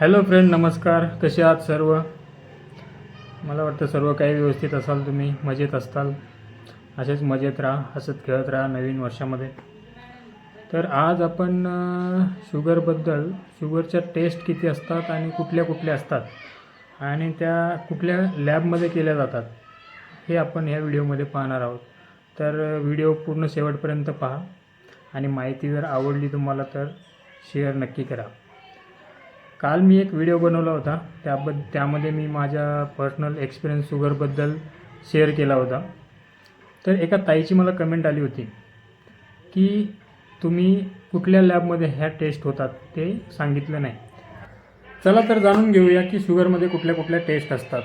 Hello friend नमस्कार. कसे आहात सर्व? मला वाटतं सर्व काही व्यवस्थित असाल तुम्ही मजेत असताल. असेच मजेत राहा हसत खेळत राहा नवीन वर्षामध्ये. तर आज आपण शुगरबद्दल शुगरच्या टेस्ट किती असतात आणि कुठल्या कुठल्या असतात? आणि त्या कुठल्या लॅबमध्ये केल्या जातात? हे आपण ह्या व्हिडिओमध्ये पाहणार आहोत. तर व्हिडिओ पूर्ण शेवटपर्यंत पहा. आणि माहिती जर आवडली तुम्हाला तर शेअर नक्की करा. काल मी एक व्हिडिओ बनवला होता. त्याबद्द त्यामध्ये मी माझ्या पर्सनल एक्सपिरियन्स शुगरबद्दल शेअर केला होता. तर एका ताईची मला कमेंट आली होती की तुम्ही कुठल्या लॅबमध्ये ह्या टेस्ट होतात ते सांगितलं नाही. चला तर जाणून घेऊया की शुगरमध्ये कुठल्या कुठल्या टेस्ट असतात.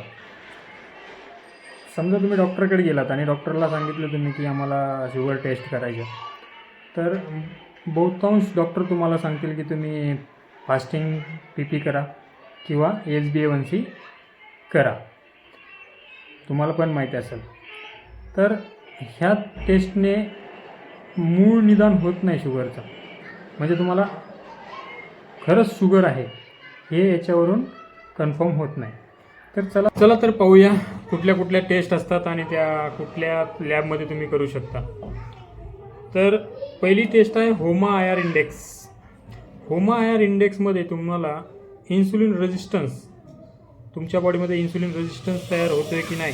समजा तुम्ही डॉक्टरकडे गेलात आणि डॉक्टरला सांगितलं तुम्ही की आम्हाला शुगर टेस्ट करायचं तर बहुतांश डॉक्टर तुम्हाला सांगतील की तुम्ही फास्टिंग पी पी करा किंवा H B A one C करा. तुम्हाला पण माहिती असेल. तर ह्या टेस्टने मूळ निदान होत नाही शुगरचं. म्हणजे तुम्हाला खरंच शुगर आहे हे याच्यावरून कन्फर्म होत नाही. तर चला चला तर पाहूया कुठल्या कुठल्या टेस्ट असतात आणि त्या कुठल्या लॅबमध्ये तुम्ही करू शकता. तर पहिली टेस्ट आहे HOMA I R index. HOMA I R इंडेक्समध्ये तुम्हाला इन्सुलिन रेजिस्टन्स तुमच्या बॉडीमध्ये इन्सुलिन रेजिस्टन्स तयार होतो आहे की नाही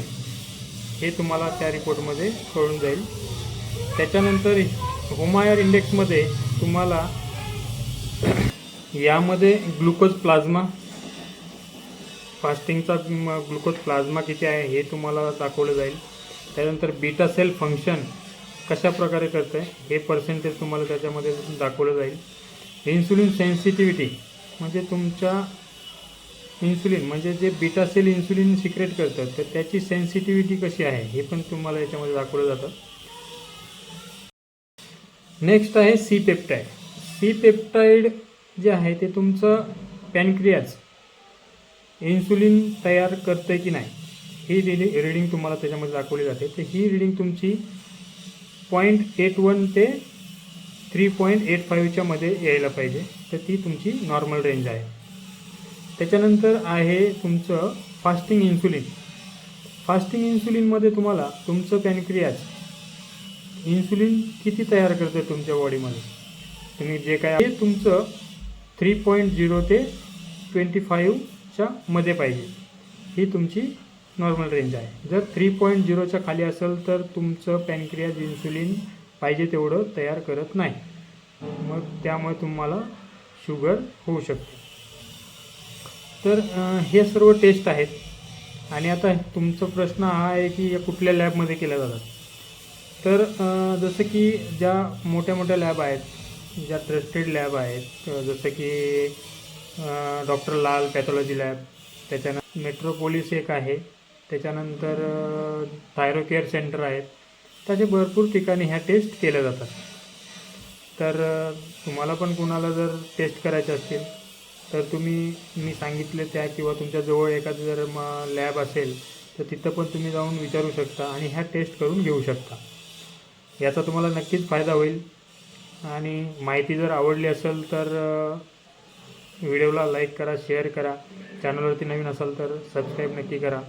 हे तुम्हाला त्या रिपोर्टमध्ये कळून जाईल. त्याच्यानंतर होमा इंडेक्समध्ये तुम्हाला यामध्ये ग्लुकोज प्लाझ्मा फास्टिंगचा ग्लुकोज प्लाझ्मा किती आहे हे तुम्हाला दाखवलं जाईल. त्यानंतर बीटा सेल फंक्शन कशा प्रकारे करतं आहे हे पर्सेंटेज तुम्हाला त्याच्यामध्ये दाखवलं जाईल. इन्सुलिन सेन्सिटिव्हिटी म्हणजे तुमच्या इन्सुलिन म्हणजे जे बीटा सेल इन्सुलिन सिक्रेट करतात तर त्याची सेन्सिटिव्हिटी कशी आहे हे पण तुम्हाला याच्यामध्ये दाखवलं जातं. नेक्स्ट आहे सी पेप्टाईड सी पेप्टाईड जे आहे ते तुमचं पॅनक्रियाज इन्सुलिन तयार करतं की नाही ही रिडिंग रिडिंग तुम्हाला त्याच्यामध्ये दाखवली जाते. तर ही रिडिंग तुमची पॉईंट एट वन ते थ्री पॉईंट एट फाईव्हच्या मध्ये यायला पाहिजे. तर ती तुमची नॉर्मल रेंज आहे. त्याच्यानंतर आहे तुमचं फास्टिंग इन्सुलिन फास्टिंग इन्सुलिनमध्ये तुम्हाला तुमचं पॅनक्रियाज इन्सुलिन किती तयार करतं तुमच्या बॉडीमध्ये तुम्ही जे काय आहे तुमचं थ्री पॉईंट झिरो ते ट्वेंटी फाईव्हच्या मध्ये पाहिजे. ही तुमची नॉर्मल रेंज आहे. जर थ्री पॉईंट झिरोच्या खाली असेल तर तुमचं पॅनक्रियाज इन्सुलिन पाहिजे तेवढं तयार करत नाही. मग त्यामुळे तुम्हाला शुगर होऊ शकते. तर हे सर्व टेस्ट आहेत. आणि आता तुमचा प्रश्न हा आहे की या कुठल्या लॅबमध्ये केल्या जातात? तर जसं की ज्या मोठ्या मोठ्या लॅब आहेत ज्या ट्रस्टेड लॅब आहेत जसं की डॉक्टर लाल पॅथॉलॉजी लॅब त्याच्यानंतर मेट्रोपोलिस एक आहे. त्याच्यानंतर थायरो केअर सेंटर आहेत. त्याचे भरपूर ठिकाणी ह्या टेस्ट केल्या जातात. तर तुम्हाला पण कुणाला जर टेस्ट करायचे असतील तर तुम्ही मी सांगितले त्या किंवा तुमच्याजवळ एखादं जर म लॅब असेल तर तिथं पण तुम्ही जाऊन विचारू शकता आणि ह्या टेस्ट करून घेऊ शकता. याचा तुम्हाला नक्कीच फायदा होईल. आणि माहिती जर आवडली असेल तर व्हिडिओला लाईक करा शेअर करा. चॅनलवरती नवीन असाल तर सबस्क्राईब नक्की करा.